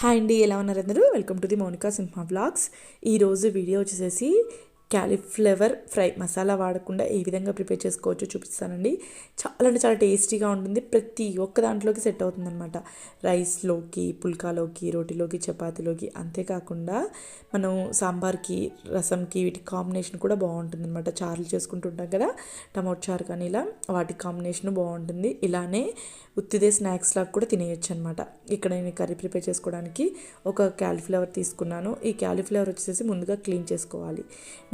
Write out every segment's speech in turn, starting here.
Hi అండి ఎలా ఉన్నారు అందరూ? Welcome to the Monika Simha vlogs. ఈరోజు వీడియో వచ్చేసేసి క్యాలీఫ్లవర్ ఫ్రై మసాలా వాడకుండా ఏ విధంగా ప్రిపేర్ చేసుకోవచ్చో చూపిస్తానండి. చాలా అంటే చాలా టేస్టీగా ఉంటుంది. ప్రతి ఒక్క దాంట్లోకి సెట్ అవుతుంది అనమాట రైస్లోకి పుల్కాలోకి రోటీలోకి చపాతీలోకి అంతేకాకుండా మనం సాంబార్కి రసంకి వీటి కాంబినేషన్ కూడా బాగుంటుంది అనమాట చారులు చేసుకుంటుంటాం కదా టమాటో చారు కానీ ఇలా వాటి కాంబినేషన్ బాగుంటుంది. ఇలానే ఉత్తిదే స్నాక్స్ లాగా కూడా తినేయచ్చు అనమాట ఇక్కడ నేను కర్రీ ప్రిపేర్ చేసుకోవడానికి ఒక క్యాలీఫ్లవర్ తీసుకున్నాను. ఈ క్యాలీఫ్లవర్ వచ్చేసి ముందుగా క్లీన్ చేసుకోవాలి.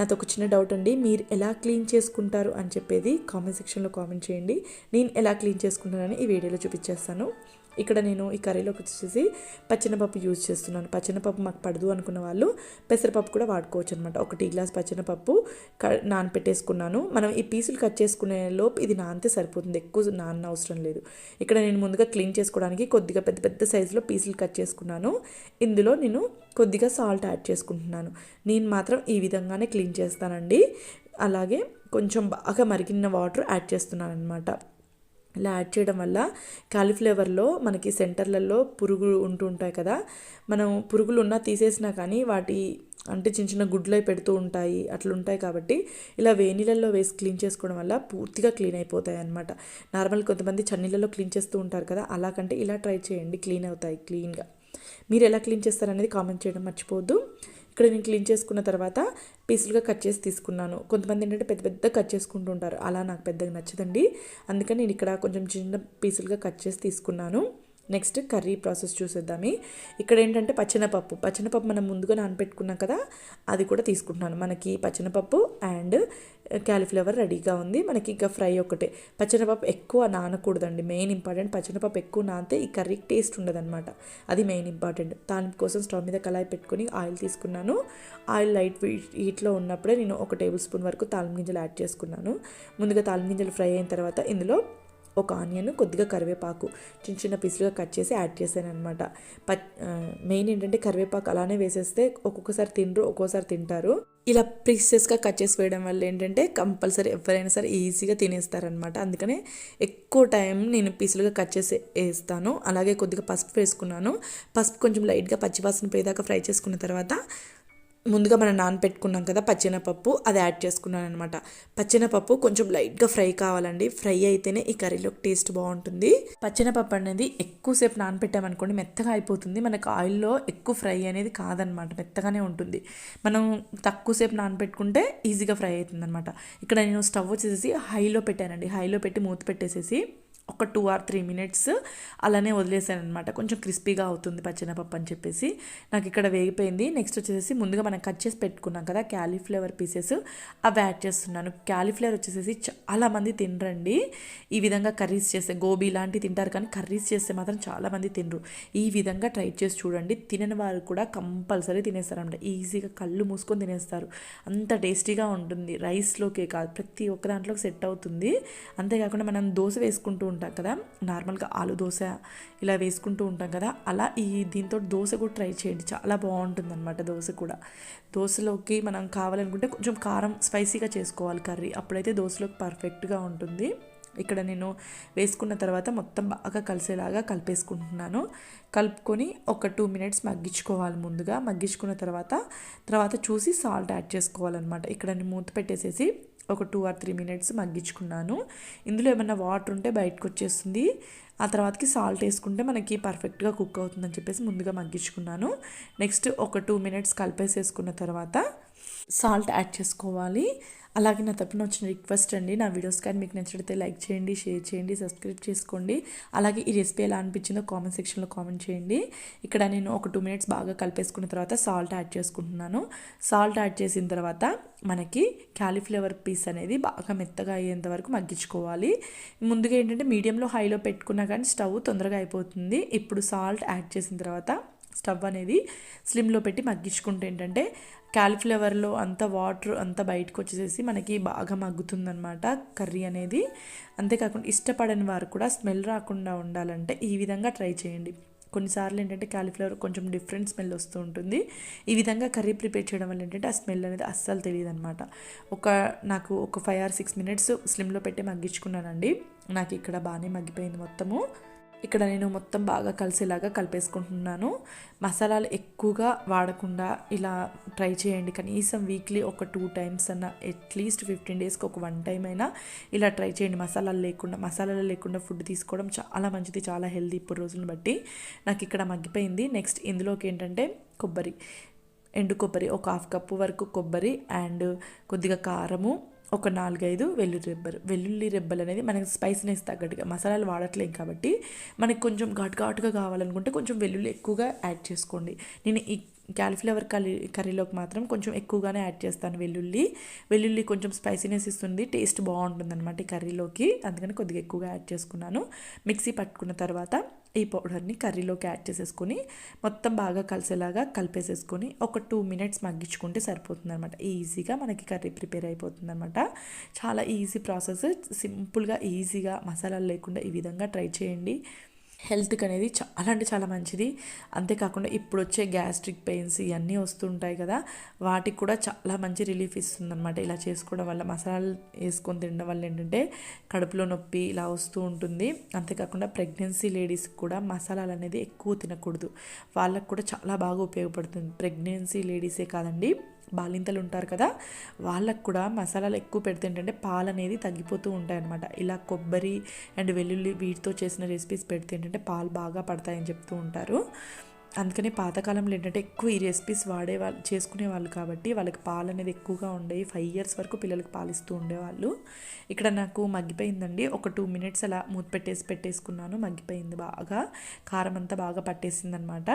నాతో ఒక చిన్న డౌట్ అండి. మీరు ఎలా క్లీన్ చేసుకుంటారు అని చెప్పేది కామెంట్ సెక్షన్లో కామెంట్ చేయండి. నేను ఎలా క్లీన్ చేసుకుంటానని ఈ వీడియోలో చూపించేస్తాను. ఇక్కడ నేను ఈ కర్రీలోకి వచ్చేసి పచ్చెనపప్పు యూజ్ చేస్తున్నాను. పచ్చెనపప్పు మాకు పడదు అనుకున్న వాళ్ళు పెసరపప్పు కూడా వాడుకోవచ్చు అనమాట ఒక టీ గ్లాస్ పచ్చెనపప్పు క నానపెట్టేసుకున్నాను. మనం ఈ పీసులు కట్ చేసుకునే లోపు ఇది నానితే సరిపోతుంది. ఎక్కువ నాన్న అవసరం లేదు. ఇక్కడ నేను ముందుగా క్లీన్ చేసుకోవడానికి కొద్దిగా పెద్ద పెద్ద సైజులో పీసులు కట్ చేసుకున్నాను. ఇందులో నేను కొద్దిగా సాల్ట్ యాడ్ చేసుకుంటున్నాను. నేను మాత్రం ఈ విధంగానే క్లీన్ చేస్తానండి. అలాగే కొంచెం బాగా మరిగిన వాటర్ యాడ్ చేస్తున్నాను అనమాట ఇలా యాడ్ చేయడం వల్ల కాలీఫ్లేవర్లో మనకి సెంటర్లలో పురుగులు ఉంటూ ఉంటాయి కదా. మనం పురుగులు ఉన్నా తీసేసినా కానీ వాటి అంటే చిన్న చిన్న గుడ్లు పెడుతూ ఉంటాయి. అట్లుంటాయి కాబట్టి ఇలా వేనీళ్ళల్లో వేసి క్లీన్ చేసుకోవడం వల్ల పూర్తిగా క్లీన్ అయిపోతాయి అనమాట నార్మల్ కొంతమంది చన్నీళ్ళలో క్లీన్ చేస్తూ ఉంటారు కదా. అలా కంటే ఇలా ట్రై చేయండి. క్లీన్ అవుతాయి. క్లీన్గా మీరు ఎలా క్లీన్ చేస్తారనేది కామెంట్ చేయడం మర్చిపోవద్దు. ఇక్కడ నేను క్లీన్ చేసుకున్న తర్వాత పీసులుగా కట్ చేసి తీసుకున్నాను. కొంతమంది ఏంటంటే పెద్ద పెద్ద కట్ చేసుకుంటూ ఉంటారు. అలా నాకు పెద్దగా నచ్చదండి. అందుకని నేను ఇక్కడ కొంచెం చిన్న పీసులుగా కట్ చేసి తీసుకున్నాను. నెక్స్ట్ కర్రీ ప్రాసెస్ చూసేద్దామి. ఇక్కడ ఏంటంటే పచ్చినపప్పు. పచ్చినపప్పు మనం ముందుగా నానపెట్టుకున్నాం కదా అది కూడా తీసుకుంటున్నాను. మనకి పచ్చినపప్పు అండ్ క్యాలీఫ్లవర్ రెడీగా ఉంది. మనకి ఇంకా ఫ్రై ఒకటే పచ్చినపప్పు ఎక్కువ నానకూడదండి. మెయిన్ ఇంపార్టెంట్ పచ్చినపప్పు ఎక్కువ నానితే ఈ కర్రీకి టేస్ట్ ఉండదన్నమాట. అది మెయిన్ ఇంపార్టెంట్. దానికోసం స్టవ్ మీద కళాయి పెట్టుకొని ఆయిల్ తీసుకున్నాను. ఆయిల్ లైట్ హీట్లో ఉన్నప్పుడే నేను ఒక టేబుల్ స్పూన్ వరకు తాలిం గింజలు యాడ్ చేసుకున్నాను. ముందుగా తాలిం గింజలు ఫ్రై అయిన తర్వాత ఇందులో ఒక ఆనియన్ కొద్దిగా కరివేపాకు చిన్న చిన్న పీసులుగా కట్ చేసి యాడ్ చేశాను అనమాట ప మెయిన్ ఏంటంటే కరివేపాకు అలానే వేసేస్తే ఒక్కొక్కసారి తినరు ఒక్కోసారి తింటారు. ఇలా పీసెస్గా కట్ చేసి వేయడం వల్ల ఏంటంటే కంపల్సరీ ఎవరైనా సరే ఈజీగా తినేస్తారనమాట అందుకనే ఎక్కువ టైం నేను పీసులుగా కట్ చేసి వేస్తాను. అలాగే కొద్దిగా పసుపు వేసుకున్నాను. పసుపు కొంచెం లైట్గా పచ్చివాసన పోయేదాకా ఫ్రై చేసుకున్న తర్వాత ముందుగా మనం నానపెట్టుకున్నాం కదా పచ్చెనపప్పు అది యాడ్ చేసుకున్నాను అనమాట పచ్చెనపప్పు కొంచెం లైట్గా ఫ్రై కావాలండి. ఫ్రై అయితేనే ఈ కర్రీలో టేస్ట్ బాగుంటుంది. పచ్చెనపప్పు అనేది ఎక్కువసేపు నానపెట్టామనుకోండి మెత్తగా అయిపోతుంది. మనకు ఆయిల్లో ఎక్కువ ఫ్రై అనేది కాదనమాట మెత్తగానే ఉంటుంది. మనం తక్కువసేపు నానపెట్టుకుంటే ఈజీగా ఫ్రై అవుతుంది అనమాట ఇక్కడ నేను స్టవ్ వచ్చేసి హైలో పెట్టానండి. హైలో పెట్టి మూత పెట్టేసేసి ఒక టూ ఆర్ త్రీ మినిట్స్ అలానే వదిలేసాను అనమాట కొంచెం క్రిస్పీగా అవుతుంది పచ్చెనపప్పు అని చెప్పేసి. నాకు ఇక్కడ వేగిపోయింది. నెక్స్ట్ వచ్చేసి ముందుగా మనం కట్ చేసి పెట్టుకున్నాం కదా క్యాలీఫ్లవర్ పీసెస్ అవి యాడ్ చేస్తున్నాను. క్యాలీఫ్లవర్ వచ్చేసి చాలామంది తినరండి. ఈ విధంగా కర్రీస్ చేస్తే గోబీ లాంటివి తింటారు కానీ కర్రీస్ చేస్తే మాత్రం చాలామంది తినరు. ఈ విధంగా ట్రై చేసి చూడండి. తినని వారు కూడా కంపల్సరీ తినేస్తారనమాట ఈజీగా కళ్ళు మూసుకొని తినేస్తారు. అంత టేస్టీగా ఉంటుంది. రైస్లోకే కాదు ప్రతి ఒక్క దాంట్లోకి సెట్ అవుతుంది. అంతేకాకుండా మనం దోశ వేసుకుంటూ ఉంటాం కదా నార్మల్గా ఆలు దోశ ఇలా వేసుకుంటూ ఉంటాం కదా అలా ఈ దీంతో దోశ కూడా ట్రై చేయండి. చాలా బాగుంటుంది అనమాట దోశ కూడా. దోశలోకి మనం కావాలనుకుంటే కొంచెం కారం స్పైసీగా చేసుకోవాలి కర్రీ. అప్పుడైతే దోశలోకి పర్ఫెక్ట్గా ఉంటుంది. ఇక్కడ నేను వేసుకున్న తర్వాత మొత్తం బాగా కలిసేలాగా కలిపేసుకుంటున్నాను. కలుపుకొని ఒక టూ మినిట్స్ మగ్గించుకోవాలి ముందుగా. మగ్గించుకున్న తర్వాత తర్వాత చూసి సాల్ట్ యాడ్ చేసుకోవాలన్నమాట. ఇక్కడ మూత పెట్టేసేసి ఒక టూ ఆర్ త్రీ మినిట్స్ మగ్గించుకున్నాను. ఇందులో ఏమైనా వాటర్ ఉంటే బయటకు వచ్చేస్తుంది. ఆ తర్వాతకి సాల్ట్ వేసుకుంటే మనకి పర్ఫెక్ట్గా కుక్ అవుతుందని చెప్పేసి ముందుగా మగ్గించుకున్నాను. నెక్స్ట్ ఒక టూ మినిట్స్ కలిపేసేసుకున్న తర్వాత సాల్ట్ యాడ్ చేసుకోవాలి. అలాగే నా తప్పున వచ్చిన రిక్వెస్ట్ అండి. నా వీడియోస్ కానీ మీకు నచ్చితే లైక్ చేయండి షేర్ చేయండి సబ్స్క్రైబ్ చేసుకోండి. అలాగే ఈ రెసిపీ ఎలా అనిపించిందో కామెంట్ సెక్షన్లో కామెంట్ చేయండి. ఇక్కడ నేను ఒక టూ మినిట్స్ బాగా కలిపేసుకున్న తర్వాత సాల్ట్ యాడ్ చేసుకుంటున్నాను. సాల్ట్ యాడ్ చేసిన తర్వాత మనకి క్యాలీఫ్లవర్ పీస్ అనేది బాగా మెత్తగా అయ్యేంత వరకు మగ్గించుకోవాలి. ముందుగా ఏంటంటే మీడియంలో హైలో పెట్టుకున్నా కానీ స్టవ్ తొందరగా అయిపోతుంది. ఇప్పుడు సాల్ట్ యాడ్ చేసిన తర్వాత స్టవ్ అనేది స్లిమ్లో పెట్టి మగ్గించుకుంటే ఏంటంటే క్యాలిఫ్లవర్లో అంత వాటర్ అంతా బయటకు వచ్చేసేసి మనకి బాగా మగ్గుతుందనమాట కర్రీ అనేది. అంతేకాకుండా ఇష్టపడని వారు కూడా స్మెల్ రాకుండా ఉండాలంటే ఈ విధంగా ట్రై చేయండి. కొన్నిసార్లు ఏంటంటే క్యాలీఫ్లవర్ కొంచెం డిఫరెంట్ స్మెల్ వస్తూ ఉంటుంది. ఈ విధంగా కర్రీ ప్రిపేర్ చేయడం వల్ల ఏంటంటే ఆ స్మెల్ అనేది అస్సలు తెలియదు అనమాట ఒక నాకు ఒక ఫైవ్ ఆర్ సిక్స్ మినిట్స్ స్లిమ్లో పెట్టి మగ్గించుకున్నానండి. నాకు ఇక్కడ బాగానే మగ్గిపోయింది మొత్తము. ఇక్కడ నేను మొత్తం బాగా కలిసేలాగా కలిపేసుకుంటున్నాను. మసాలాలు ఎక్కువగా వాడకుండా ఇలా ట్రై చేయండి. కనీసం వీక్లీ ఒక టూ టైమ్స్ అన్న అట్లీస్ట్ ఫిఫ్టీన్ డేస్కి ఒక వన్ టైం అయినా ఇలా ట్రై చేయండి. మసాలాలు లేకుండా మసాలాలు లేకుండా ఫుడ్ తీసుకోవడం చాలా మంచిది చాలా హెల్దీ ఇప్పుడు రోజులను బట్టి. నాకు ఇక్కడ మగ్గిపోయింది. నెక్స్ట్ ఇందులోకి ఏంటంటే కొబ్బరి ఎండు కొబ్బరి ఒక హాఫ్ కప్పు వరకు కొబ్బరి అండ్ కొద్దిగా కారము ఒక నాలుగైదు వెల్లుల్లి రెబ్బలు. వెల్లుల్లి రెబ్బలు అనేది మనకి స్పైసీనెస్ తగ్గట్టుగా మసాలాలు వాడట్లేం కాబట్టి మనకి కొంచెం ఘాటు ఘాటుగా కావాలనుకుంటే కొంచెం వెల్లుల్లి ఎక్కువగా యాడ్ చేసుకోండి. నేను ఈ క్యాలీఫ్లవర్ కర్రీ కర్రీలోకి మాత్రం కొంచెం ఎక్కువగానే యాడ్ చేస్తాను వెల్లుల్లి. వెల్లుల్లి కొంచెం స్పైసీనెస్ ఇస్తుంది టేస్ట్ బాగుంటుంది అనమాట ఈ కర్రీలోకి. అందుకని కొద్దిగా ఎక్కువగా యాడ్ చేసుకున్నాను. మిక్సీ పట్టుకున్న తర్వాత ఈ పౌడర్ని కర్రీలోకి యాడ్ చేసేసుకొని మొత్తం బాగా కలిసేలాగా కలిపేసేసుకొని ఒక టూ మినిట్స్ మగ్గించుకుంటే సరిపోతుంది అనమాట ఈజీగా మనకి కర్రీ ప్రిపేర్ అయిపోతుంది అనమాట చాలా ఈజీ ప్రాసెస్ సింపుల్గా ఈజీగా మసాలాలు లేకుండా ఈ విధంగా ట్రై చేయండి. హెల్త్కి అనేది చాలా అంటే చాలా మంచిది. అంతేకాకుండా ఇప్పుడు వచ్చే గ్యాస్ట్రిక్ పెయిన్స్ ఇవన్నీ వస్తుంటాయి కదా వాటికి కూడా చాలా మంచి రిలీఫ్ ఇస్తుంది అనమాట ఇలా చేసుకోవడం వల్ల మసాలాలు వేసుకొని తినడం వల్ల ఏంటంటే కడుపులో నొప్పి ఇలా వస్తూ ఉంటుంది. అంతేకాకుండా ప్రెగ్నెన్సీ లేడీస్కి కూడా మసాలాలు అనేది ఎక్కువ తినకూడదు. వాళ్ళకు కూడా చాలా బాగా ఉపయోగపడుతుంది. ప్రెగ్నెన్సీ లేడీసే కాదండి బాలింతలు ఉంటారు కదా వాళ్ళకు కూడా మసాలాలు ఎక్కువ పెడితే ఏంటంటే పాలు అనేది తగ్గిపోతూ ఉంటాయి అనమాట ఇలా కొబ్బరి అండ్ వెల్లుల్లి వీటితో చేసిన రెసిపీస్ పెడితే ఏంటంటే పాలు బాగా పడతాయని చెప్తూ ఉంటారు. అందుకని పాతకాలంలో ఏంటంటే ఎక్కువ ఈ రెసిపీస్ వాడే వాళ్ళు చేసుకునే వాళ్ళు కాబట్టి వాళ్ళకి పాలు అనేది ఎక్కువగా ఉండేవి ఫైవ్ ఇయర్స్ వరకు పిల్లలకి పాలిస్తూ ఉండేవాళ్ళు. ఇక్కడ నాకు మగ్గిపోయిందండి. ఒక టూ మినిట్స్ అలా మూత పెట్టేసి పెట్టేసుకున్నాను. మగ్గిపోయింది బాగా. కారం అంతా బాగా పట్టేసింది అనమాట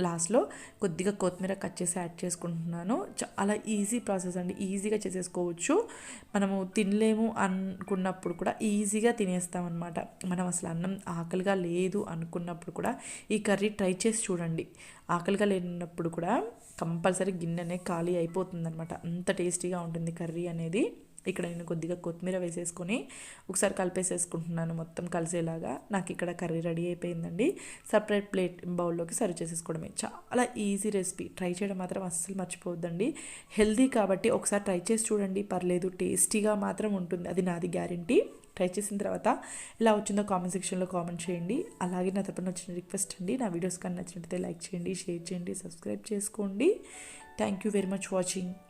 లాస్ట్లో కొద్దిగా కొత్తిమీర కట్ చేసి యాడ్ చేసుకుంటున్నాను. చాలా ఈజీ ప్రాసెస్ అండి. ఈజీగా చేసేసుకోవచ్చు. మనము తినలేము అనుకున్నప్పుడు కూడా ఈజీగా తినేస్తాం అనమాట మనం అసలు అన్నం ఆకలిగా లేదు అనుకున్నప్పుడు కూడా ఈ కర్రీ ట్రై చేసి చూడండి. ఆకలిగా లేనప్పుడు కూడా కంపల్సరీ గిన్నెనే ఖాళీ అయిపోతుందన్నమాట. అంత టేస్టీగా ఉంటుంది కర్రీ అనేది. ఇక్కడ నేను కొద్దిగా కొత్తిమీర వేసేసుకొని ఒకసారి కలిపేసేసుకుంటున్నాను మొత్తం కలిసేలాగా. నాకు ఇక్కడ కర్రీ రెడీ అయిపోయిందండి. సపరేట్ ప్లేట్ బౌల్లోకి సర్వ్ చేసేసుకోవడమే. చాలా ఈజీ రెసిపీ. ట్రై చేయడం మాత్రం అస్సలు మర్చిపోవద్దండి. హెల్దీ కాబట్టి ఒకసారి ట్రై చేసి చూడండి. పర్లేదు టేస్టీగా మాత్రం ఉంటుంది. అది నాది గ్యారంటీ. ట్రై చేసిన తర్వాత ఎలా వచ్చిందో కామెంట్ సెక్షన్లో కామెంట్ చేయండి. అలాగే నా తరపున వచ్చిన రిక్వెస్ట్ అండి. నా వీడియోస్ కానీ నచ్చినట్టయితే లైక్ చేయండి షేర్ చేయండి సబ్స్క్రైబ్ చేసుకోండి. Thank you very much watching.